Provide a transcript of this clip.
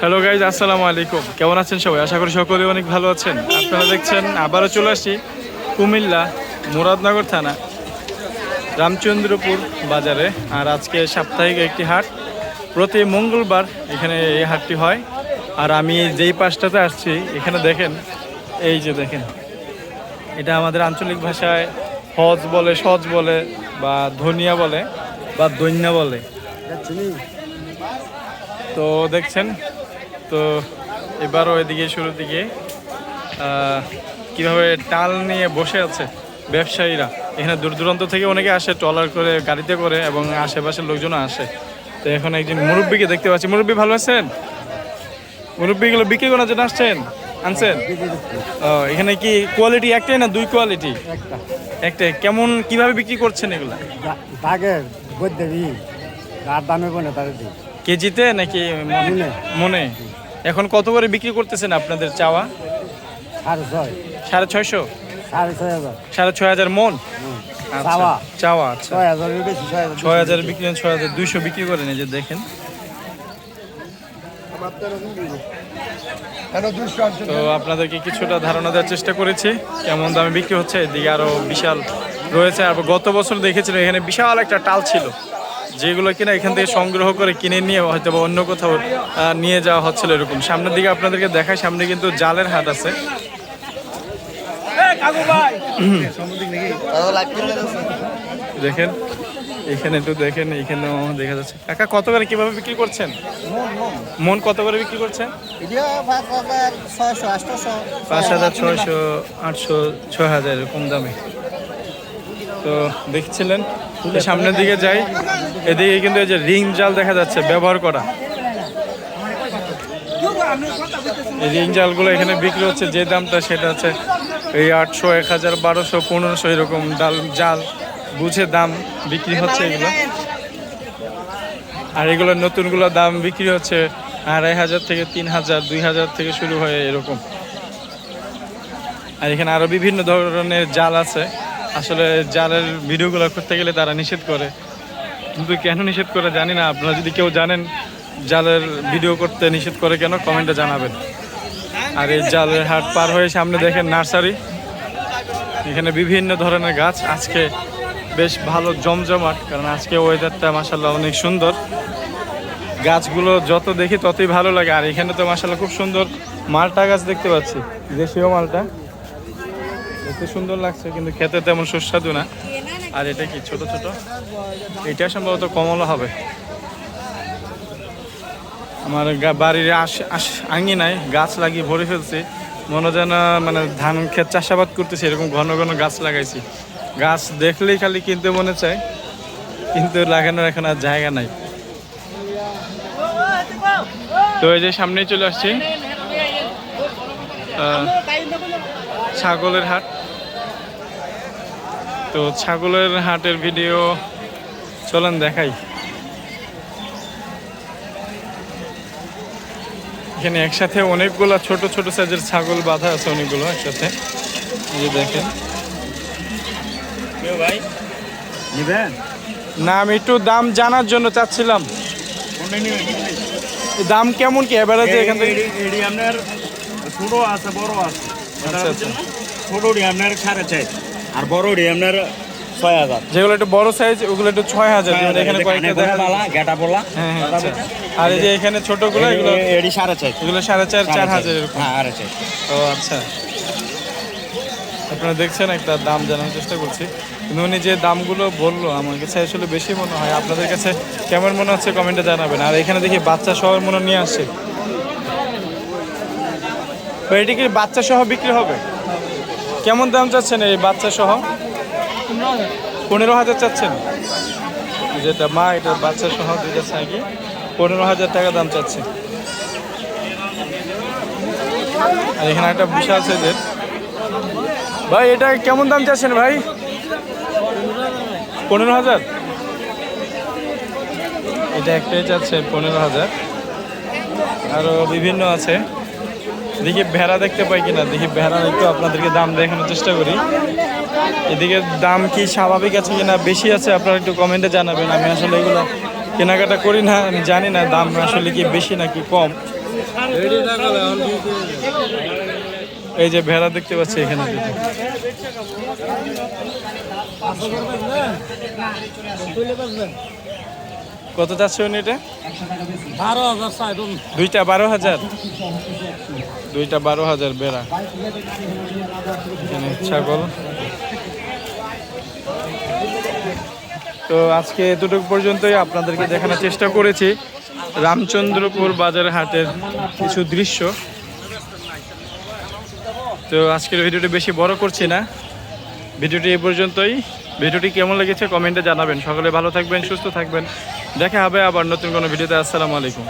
Hello guys আসসালামু আলাইকুম। কেমন আছেন সবাই? আশা করি সকলে অনেক ভালো আছেন। আপনারা দেখছেন, আবারও চলে আসি কুমিল্লা মুরাদনগর থানা, রামচন্দ্রপুর বাজারে। আর আজকে সাপ্তাহিক একটি হাট। প্রতি মঙ্গলবার এখানে এই হাটটি হয়। আর আমি যেই পাশটাতে আসছি, এখানে দেখেন, এই যে দেখেন, এটা আমাদের আঞ্চলিক ভাষায় হজ বলে, সজ বলে, বা ধনিয়া বলে, বা দৈন্যা বলে। তো দেখছেন, তো এবারও এদিকে শুরুর দিকে কীভাবে টাল নিয়ে বসে আছে ব্যবসায়ীরা। এখানে দূর দূরান্ত থেকে অনেকে আসে, ট্রলার করে, গাড়িতে করে এবং আশেপাশের লোকজনও আসে। তো এখন একজন মুরব্বীকে দেখতে পাচ্ছি। মুরব্বী ভালো আছেন? মুরব্বীগুলো বিক্রি করার জন্য আসছেন? আনছেন? ও, এখানে কি কোয়ালিটি একটাই না দুই কোয়ালিটি একটা একটাই। কেমন, কীভাবে বিক্রি করছেন এগুলা? দামে কেজিতে নাকি মনে? এখন কত করে বিক্রি করতেছেন আপনাদের চাওয়া? সাড়ে ছয়শো? সাড়ে ছয় হাজার। মন? আচ্ছা, চাওয়া। আচ্ছা। ছয় হাজার ছয় হাজার বিক্রি। ছয় হাজার দুইশো বিক্রি করেন এই যে দেখেন। তো আপনাদেরকে কিছুটা ধারণা দেওয়ার চেষ্টা করেছি কেমন দামে বিক্রি হচ্ছে এদিকে আরও বিশাল রয়েছে। আর গত বছর দেখেছিলাম এখানে বিশাল একটা টাল ছিল। যেগুলো কিনা এখান থেকে সংগ্রহ করে কিনে নিয়ে হয়তো বা অন্য কোথাও নিয়ে যাওয়া হচ্ছিল এরকম। সামনের দিকে আপনাদেরকে দেখায় সামনে কিন্তু জালের হাট আছে। দেখেন, এখানে একটু দেখেন এখানেও দেখা যাচ্ছে। কাকা, কত করে কীভাবে বিক্রি করছেন? মন কত করে বিক্রি করছেন? পাঁচ হাজার ছয়শো, আটশো, ছয় হাজার, এরকম দামে। তো দেখছিলেন সামনের দিকে যাই। এদিকে কিন্তু এই যে রিং জাল দেখা যাচ্ছে, ব্যবহার করা। রিং জালগুলো এখানে বিক্রি হচ্ছে, যে দামটা সেটা হচ্ছে এই আটশো, এক হাজার, বারোশো, পনেরোশো এরকম ডাল, জাল, বুঝে দাম বিক্রি হচ্ছে এগুলো। আর এগুলো নতুনগুলো দাম বিক্রি হচ্ছে আড়াই হাজার থেকে তিন হাজার, দুই হাজার থেকে শুরু হয় এরকম। আর এখানে আরও বিভিন্ন ধরনের জাল আছে। আসলে জালের ভিডিওগুলো করতে গেলে তারা নিষেধ করে। কিন্তু কেন নিষেধ করে জানি না। আপনারা যদি কেউ জানেন জালের ভিডিও করতে নিষেধ করে কেন, কমেন্টে জানাবেন। আর এই জালের হাট পার হয়ে সামনে দেখেন নার্সারি। এখানে বিভিন্ন ধরনের গাছ। আজকে বেশ ভালো জমজমাট, কারণ আজকে ওয়েদারটা মাসাল্লাহ অনেক সুন্দর। গাছগুলো যত দেখি ততই ভালো লাগে। আর এখানে তো মাসাল্লাহ খুব সুন্দর মালটা গাছ দেখতে পাচ্ছি। দেশীয় মালটা। দেখতে সুন্দর লাগছে, কিন্তু খেতে তেমন সুস্বাদু না। আর এটা কি ছোট ছোট? এটা সম্ভবত কমলা হবে। আমার বাড়ির আঙিনায় গাছ লাগিয়ে ভরে ফেলছি। মনে যেন মানে ধান ক্ষেত চাষাবাদ করতেছি, এরকম ঘন ঘন গাছ লাগাইছি। গাছ দেখলেই খালি কিনতে মনে চায়, কিন্তু লাগানোর এখন আর জায়গা নাই। তো এই যে সামনেই চলে আসছি। ছাগলের হাট। তো ছাগলের হাটের ভিডিও চলেন দেখাই। এখানে একসাথে অনেকগুলা ছোট ছোট সাইজের ছাগল বাঁধা আছে অনেকগুলো একসাথে। এই দেখেন। ভাই? নিবেন? না আমি একটু দাম জানার জন্য চাচ্ছিলাম। দাম কেমন কি? এবারে এখান থেকে আপনার ছোট আছে বড় আছে। ছোটটি আপনার সাড়ে চার। আর বড়টি আপনার ছয় হাজার। যেগুলো একটু বড় সাইজ ওগুলো একটু ছয় হাজার। এখানে কয়েকটা দেখা বালা গেটা বলা হ্যাঁ হ্যাঁ আচ্ছা। আর এই যে এখানে ছোটগুলো এগুলো সাড়ে চার। এগুলো সাড়ে চার চার হাজার হ্যাঁ আড়াই চার। ও আচ্ছা। আপনারা দেখছেন একটা দাম জানার চেষ্টা করছি। কিন্তু উনি যে দামগুলো বলল আমার কাছে আসলে বেশি মনে হয়। আপনাদের কাছে কেমন মনে হচ্ছে কমেন্টে জানাবেন। আর এখানে দেখি বাচ্চা সবার মনে নিয়ে আসছে। তো এটি কি বাচ্চা সহ বিক্রি হবে? কেমন দাম চাচ্ছেন এই বাচ্চা সহ পনেরো হাজার চাচ্ছেন। যেটা মা, এটা বাচ্চা সহ দুইটা সাইকেল পনেরো হাজার টাকা দাম চাচ্ছে আর এখানে একটা বিশাল সাইজের ভাই, এটা কেমন দাম চাচ্ছেন ভাই? পনেরো হাজার? এটা একটাই চাচ্ছে পনেরো হাজার। আরও বিভিন্ন আছে। দেখি ভেড়া দেখতে পাই কিনা, দেখি ভেড়া একটু আপনাদেরকে দাম দেখানোর চেষ্টা করি। এদিকে দাম কি স্বাভাবিক আছে কিনা, বেশি আছে আপনারা একটু কমেন্টে জানাবেন। আমি আসলে এগুলো কেনাকাটা করি না, আমি জানি না দাম আসলে কি বেশি নাকি কম। এই যে ভেড়া দেখতে পাচ্ছি এখানে। দুটো। কত চাচ্ছে উনি এটা বারো হাজার দুইটা বারো হাজার। দুইটা বারো হাজার বেড়া। ছাগল। তো আজকে এতটুকু পর্যন্তই আপনাদেরকে দেখানোর চেষ্টা করেছি। রামচন্দ্রপুর বাজার হাটের কিছু দৃশ্য। তো আজকের ভিডিওটি বেশি বড় করছি না। ভিডিওটি এই পর্যন্তই। ভিডিওটি কেমন লেগেছে কমেন্টে জানাবেন। সকলে ভালো থাকবেন, সুস্থ থাকবেন। দেখা হবে আবার নতুন কোনো ভিডিওতে। আসসালামু আলাইকুম।